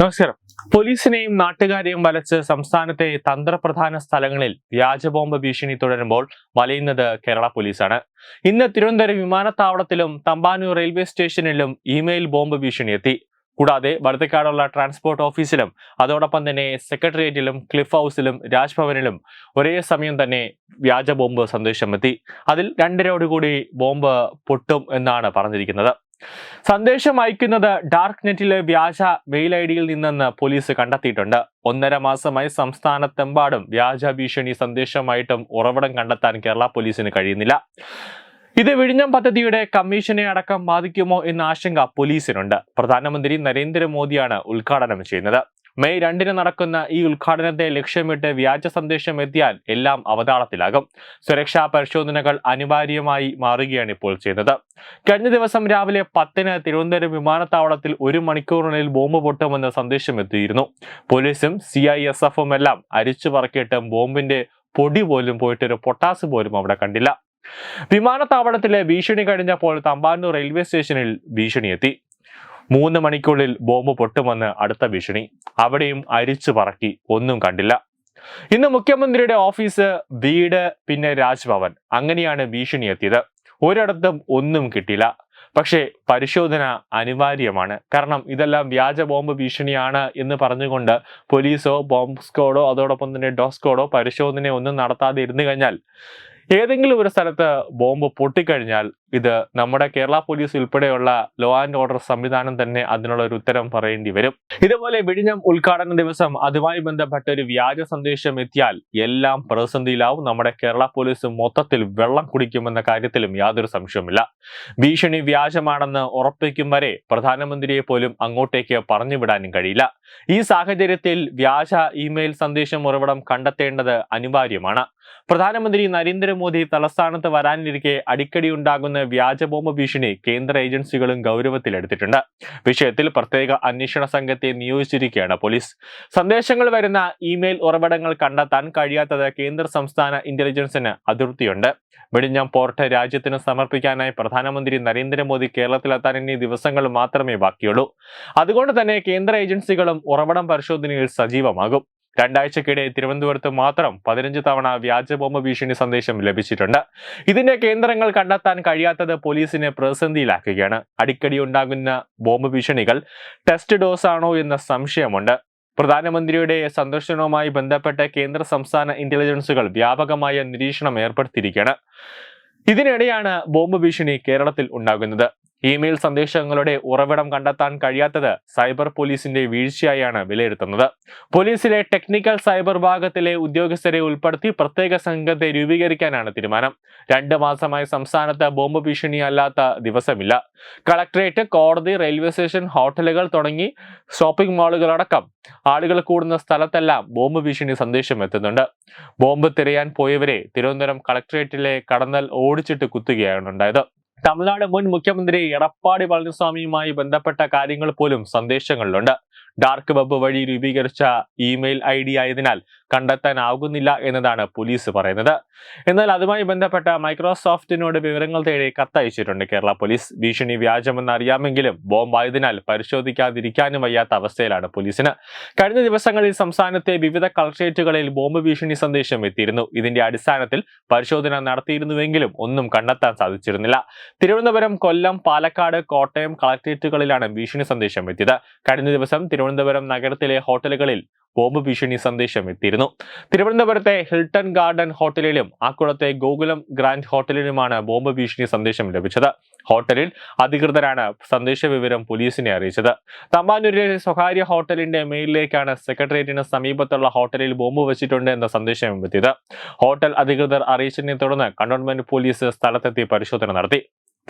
നമസ്കാരം. പോലീസിനെയും നാട്ടുകാരെയും വലച്ച് സംസ്ഥാനത്തെ തന്ത്രപ്രധാന സ്ഥലങ്ങളിൽ വ്യാജബോംബ് ഭീഷണി തുടരുമ്പോൾ വലയുന്നത് കേരള പോലീസാണ്. ഇന്ന് തിരുവനന്തപുരം വിമാനത്താവളത്തിലും തമ്പാനൂർ റെയിൽവേ സ്റ്റേഷനിലും ഇമെയിൽ ബോംബ് ഭീഷണി എത്തി. കൂടാതെ വടത്തേക്കാടുള്ള ട്രാൻസ്പോർട്ട് ഓഫീസിലും അതോടൊപ്പം തന്നെ സെക്രട്ടേറിയറ്റിലും ക്ലിഫ് ഹൗസിലും രാജ്ഭവനിലും ഒരേ സമയം തന്നെ വ്യാജ ബോംബ് സന്ദേശം എത്തി. അതിൽ രണ്ടരയോടുകൂടി ബോംബ് പൊട്ടും എന്നാണ് പറഞ്ഞിരിക്കുന്നത്. സന്ദേശം അയക്കുന്നത് ഡാർക്ക് നെറ്റിലെ വ്യാജ മെയിൽ ഐ ഡിയിൽ നിന്നെന്ന് പോലീസ് കണ്ടെത്തിയിട്ടുണ്ട്. ഒന്നര മാസമായി സംസ്ഥാനത്തെമ്പാടും വ്യാജ ഭീഷണി സന്ദേശമായിട്ടും ഉറവിടം കണ്ടെത്താൻ കേരള പോലീസിന് കഴിയുന്നില്ല. ഇത് വിഴിഞ്ഞം പദ്ധതിയുടെ കമ്മീഷനെ അടക്കം ബാധിക്കുമോ എന്ന ആശങ്ക പോലീസിനുണ്ട് പ്രധാനമന്ത്രി നരേന്ദ്രമോദിയാണ് ഉദ്ഘാടനം ചെയ്യുന്നത്. മെയ് രണ്ടിന് നടക്കുന്ന ഈ ഉദ്ഘാടനത്തെ ലക്ഷ്യമിട്ട് വ്യാജ സന്ദേശം എത്തിയാൽ എല്ലാം അവതാളത്തിലാകും. സുരക്ഷാ പരിശോധനകൾ അനിവാര്യമായി മാറുകയാണ് ഇപ്പോൾ ചെയ്യുന്നത്. കഴിഞ്ഞ ദിവസം രാവിലെ പത്തിന് തിരുവനന്തപുരം വിമാനത്താവളത്തിൽ ഒരു മണിക്കൂറിനുള്ളിൽ ബോംബ് പൊട്ടുമെന്ന സന്ദേശം എത്തിയിരുന്നു. പോലീസും സി ഐ എസ് എഫും എല്ലാം അരിച്ചു പറക്കിയിട്ട് ബോംബിന്റെ പൊടി പോലും പോയിട്ട് ഒരു പൊട്ടാസ് പോലും അവിടെ കണ്ടില്ല. വിമാനത്താവളത്തിലെ ഭീഷണി കഴിഞ്ഞപ്പോൾ തമ്പാനൂർ റെയിൽവേ സ്റ്റേഷനിൽ ഭീഷണി എത്തി. മൂന്ന് മണിക്കുള്ളിൽ ബോംബ് പൊട്ടുമെന്ന് അടുത്ത ഭീഷണി. അവിടെയും അരിച്ചു പറക്കി ഒന്നും കണ്ടില്ല. ഇന്ന് മുഖ്യമന്ത്രിയുടെ ഓഫീസ് വീട് പിന്നെ രാജ്ഭവൻ. അങ്ങനെയാണ് ഭീഷണി എത്തിയത്. ഒരിടത്തും ഒന്നും കിട്ടില്ല പക്ഷേ പരിശോധന അനിവാര്യമാണ്. കാരണം ഇതെല്ലാം വ്യാജ ബോംബ് ഭീഷണിയാണ് എന്ന് പറഞ്ഞുകൊണ്ട് പോലീസോ ബോംബ് സ്ക്വാഡോ അതോടൊപ്പം തന്നെ ഡോസ്കോഡോ പരിശോധന ഒന്നും നടത്താതെ ഇരുന്നു കഴിഞ്ഞാൽ ഏതെങ്കിലും ഒരു സ്ഥലത്ത് ബോംബ് പൊട്ടിക്കഴിഞ്ഞാൽ ഇത് നമ്മുടെ കേരള പോലീസ് ഉൾപ്പെടെയുള്ള ലോ ആൻഡ് ഓർഡർ സംവിധാനം തന്നെ അതിനുള്ള ഒരു ഉത്തരം പറയേണ്ടി വരും. ഇതുപോലെ വിഴിഞ്ഞം ഉദ്ഘാടന ദിവസം അതുമായി ബന്ധപ്പെട്ട ഒരു വ്യാജ സന്ദേശം എത്തിയാൽ എല്ലാം പ്രതിസന്ധിയിലാവും. നമ്മുടെ കേരള പോലീസ് മൊത്തത്തിൽ വെള്ളം കുടിക്കുമെന്ന കാര്യത്തിലും യാതൊരു സംശയവുമില്ല. ഭീഷണി വ്യാജമാണെന്ന് ഉറപ്പിക്കും വരെ പ്രധാനമന്ത്രിയെ പോലും അങ്ങോട്ടേക്ക് പറഞ്ഞുവിടാനും കഴിയില്ല. ഈ സാഹചര്യത്തിൽ വ്യാജ ഇമെയിൽ സന്ദേശം ഉറവിടം കണ്ടെത്തേണ്ടത് അനിവാര്യമാണ്. പ്രധാനമന്ത്രി നരേന്ദ്രമോദി തലസ്ഥാനത്ത് വരാനിരിക്കെ അടിക്കടി ഉണ്ടാകുന്ന വ്യാജ ബോംബ് ഭീഷണി കേന്ദ്ര ഏജൻസികളും ഗൗരവത്തിലെടുത്തിട്ടുണ്ട് വിഷയത്തിൽ പ്രത്യേക അന്വേഷണ സംഘത്തെ നിയോഗിച്ചിരിക്കുകയാണ് പോലീസ്. സന്ദേശങ്ങൾ വരുന്ന ഇമെയിൽ ഉറവിടങ്ങൾ കണ്ടെത്താൻ കഴിയാത്തത് കേന്ദ്ര സംസ്ഥാന ഇന്റലിജൻസിന് അതിർത്തിയുണ്ട്. വെടിഞ്ഞാം പോർട്ട് രാജ്യത്തിന് സമർപ്പിക്കാനായി പ്രധാനമന്ത്രി നരേന്ദ്രമോദി കേരളത്തിലെത്താൻ ഇനി ദിവസങ്ങൾ മാത്രമേ ബാക്കിയുള്ളൂ. അതുകൊണ്ട് തന്നെ കേന്ദ്ര ഏജൻസികളും ഉറവിടം പരിശോധനയിൽ സജീവമാകും. രണ്ടാഴ്ചക്കിടെ തിരുവനന്തപുരത്ത് മാത്രം പതിനഞ്ച് തവണ വ്യാജ ബോംബ് ഭീഷണി സന്ദേശം ലഭിച്ചിട്ടുണ്ട്. ഇതിന്റെ കേന്ദ്രങ്ങൾ കണ്ടെത്താൻ കഴിയാത്തത് പോലീസിനെ പ്രതിസന്ധിയിലാക്കുകയാണ്. അടിക്കടി ഉണ്ടാകുന്ന ബോംബ് ഭീഷണികൾ ടെസ്റ്റ് ഡോസ് ആണോ എന്ന സംശയമുണ്ട്. പ്രധാനമന്ത്രിയുടെ സന്ദർശനവുമായി ബന്ധപ്പെട്ട കേന്ദ്ര സംസ്ഥാന ഇന്റലിജൻസുകൾ വ്യാപകമായ നിരീക്ഷണം ഏർപ്പെടുത്തിയിരിക്കുകയാണ്. ഇതിനിടെയാണ് ബോംബ് ഭീഷണി കേരളത്തിൽ ഉണ്ടാകുന്നത്. ഇമെയിൽ സന്ദേശങ്ങളുടെ ഉറവിടം കണ്ടെത്താൻ കഴിയാത്തത് സൈബർ പോലീസിന്റെ വീഴ്ചയായാണ് വിലയിരുത്തുന്നത്. പോലീസിലെ ടെക്നിക്കൽ സൈബർ വിഭാഗത്തിലെ ഉദ്യോഗസ്ഥരെ ഉൾപ്പെടുത്തി പ്രത്യേക സംഘത്തെ രൂപീകരിക്കാനാണ് തീരുമാനം. രണ്ട് മാസമായി സംസ്ഥാനത്ത് ബോംബ് ഭീഷണി അല്ലാത്ത ദിവസമില്ല. കളക്ടറേറ്റ് കോടതി റെയിൽവേ സ്റ്റേഷൻ ഹോട്ടലുകൾ തുടങ്ങി ഷോപ്പിംഗ് മാളുകളടക്കം ആളുകൾ കൂടുന്ന സ്ഥലത്തെല്ലാം ബോംബ് ഭീഷണി സന്ദേശം എത്തുന്നുണ്ട്. ബോംബ് തിരയാൻ പോയവരെ തിരുവനന്തപുരം കളക്ടറേറ്റിലെ കടന്നൽ ഓടിച്ചിട്ട് കുത്തുകയാണ് ഉണ്ടായത്. തമിഴ്നാട് മുൻ മുഖ്യമന്ത്രി എടപ്പാടി പളനിസ്വാമിയുമായി ബന്ധപ്പെട്ട കാര്യങ്ങൾ പോലും സന്ദേശങ്ങളിലുണ്ട്. ഡാർക്ക് വെബ് വഴി രൂപീകരിച്ച ഇമെയിൽ ഐ ഡി ആയതിനാൽ കണ്ടെത്താനാകുന്നില്ല എന്നതാണ് പോലീസ് പറയുന്നത്. എന്നാൽ അതുമായി ബന്ധപ്പെട്ട മൈക്രോസോഫ്റ്റിനോട് വിവരങ്ങൾ തേടി കത്തയച്ചിട്ടുണ്ട് കേരള പോലീസ്. ഭീഷണി വ്യാജമെന്ന് അറിയാമെങ്കിലും ബോംബായതിനാൽ പരിശോധിക്കാതിരിക്കാനും വയ്യാത്ത അവസ്ഥയിലാണ് പോലീസിന്. കഴിഞ്ഞ ദിവസങ്ങളിൽ സംസ്ഥാനത്തെ വിവിധ കളക്ട്രേറ്റുകളിൽ ബോംബ് ഭീഷണി സന്ദേശം എത്തിയിരുന്നു. ഇതിന്റെ അടിസ്ഥാനത്തിൽ പരിശോധന നടത്തിയിരുന്നുവെങ്കിലും ഒന്നും കണ്ടെത്താൻ സാധിച്ചിരുന്നില്ല. തിരുവനന്തപുരം കൊല്ലം പാലക്കാട് കോട്ടയം കളക്ട്രേറ്റുകളിലാണ് ഭീഷണി സന്ദേശം എത്തിയത്. കഴിഞ്ഞ ദിവസം തിരുവനന്തപുരം നഗരത്തിലെ ഹോട്ടലുകളിൽ ബോംബ് ഭീഷണി സന്ദേശം എത്തിയിരുന്നു. തിരുവനന്തപുരത്തെ ഹിൽട്ടൺ ഗാർഡൻ ഹോട്ടലിലും ആക്കുളത്തെ ഗോകുലം ഗ്രാൻഡ് ഹോട്ടലിലുമാണ് ബോംബ് ഭീഷണി സന്ദേശം ലഭിച്ചത്. ഹോട്ടലിൽ അധികൃതരാണ് സന്ദേശ വിവരം പോലീസിനെ അറിയിച്ചത്. തമ്പാനൂരിലെ സ്വകാര്യ ഹോട്ടലിന്റെ മെയിലിലേക്കാണ് സെക്രട്ടേറിയറ്റിന് സമീപത്തുള്ള ഹോട്ടലിൽ ബോംബ് വെച്ചിട്ടുണ്ട് എന്ന സന്ദേശം എത്തിയത്. ഹോട്ടൽ അധികൃതർ അറിയിച്ചതിനെ തുടർന്ന് കണ്ടോൺമെന്റ് പോലീസ് സ്ഥലത്തെത്തി പരിശോധന നടത്തി.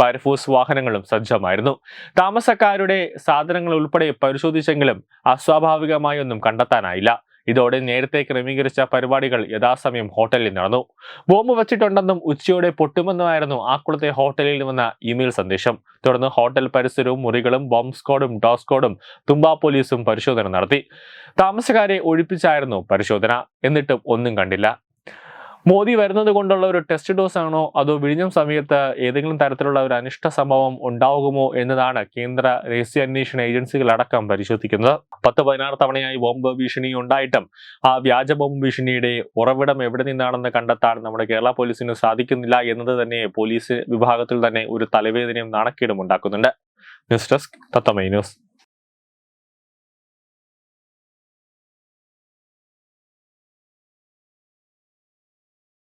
ഫയർഫോഴ്സ് വാഹനങ്ങളും സജ്ജമായിരുന്നു. താമസക്കാരുടെ സാധനങ്ങൾ ഉൾപ്പെടെ പരിശോധിച്ചെങ്കിലും അസ്വാഭാവികമായി ഒന്നും കണ്ടെത്താനായില്ല. ഇതോടെ നേരത്തെ ക്രമീകരിച്ച പരിപാടികൾ യഥാസമയം ഹോട്ടലിൽ നടന്നു. ബോംബ് വച്ചിട്ടുണ്ടെന്നും ഉച്ചയോടെ പൊട്ടുമെന്നുമായിരുന്നു ആക്കുളത്തെ ഹോട്ടലിൽ വന്ന ഇമെയിൽ സന്ദേശം. തുടർന്ന് ഹോട്ടൽ പരിസരവും മുറികളും ബോംബ് സ്ക്വാഡും ഡോസ് സ്ക്വാഡും തുമ്പ പോലീസും പരിശോധന നടത്തി. താമസക്കാരെ ഒഴിപ്പിച്ചായിരുന്നു പരിശോധന. എന്നിട്ടും ഒന്നും കണ്ടില്ല. മോദി വരുന്നത് കൊണ്ടുള്ള ഒരു ടെസ്റ്റ് ഡോസ് ആണോ? അതോ വിഴിഞ്ഞം സമയത്ത് ഏതെങ്കിലും തരത്തിലുള്ള ഒരു അനിഷ്ട സംഭവം ഉണ്ടാകുമോ എന്നതാണ് കേന്ദ്ര രഹസ്യാന്വേഷണ ഏജൻസികളടക്കം പരിശോധിക്കുന്നത്. പത്ത് പതിനാറ് തവണയായി ബോംബ് ഭീഷണി ഉണ്ടായിട്ടും ആ വ്യാജ ബോംബ് ഭീഷണിയുടെ ഉറവിടം എവിടെ നിന്നാണെന്ന് കണ്ടെത്താൻ നമ്മുടെ കേരള പോലീസിന് സാധിക്കുന്നില്ല എന്നത് തന്നെ പോലീസ് വിഭാഗത്തിൽ തന്നെ ഒരു തലവേദനയും നാണക്കേടും ഉണ്ടാക്കുന്നുണ്ട്. News desk തത്തമൈ news.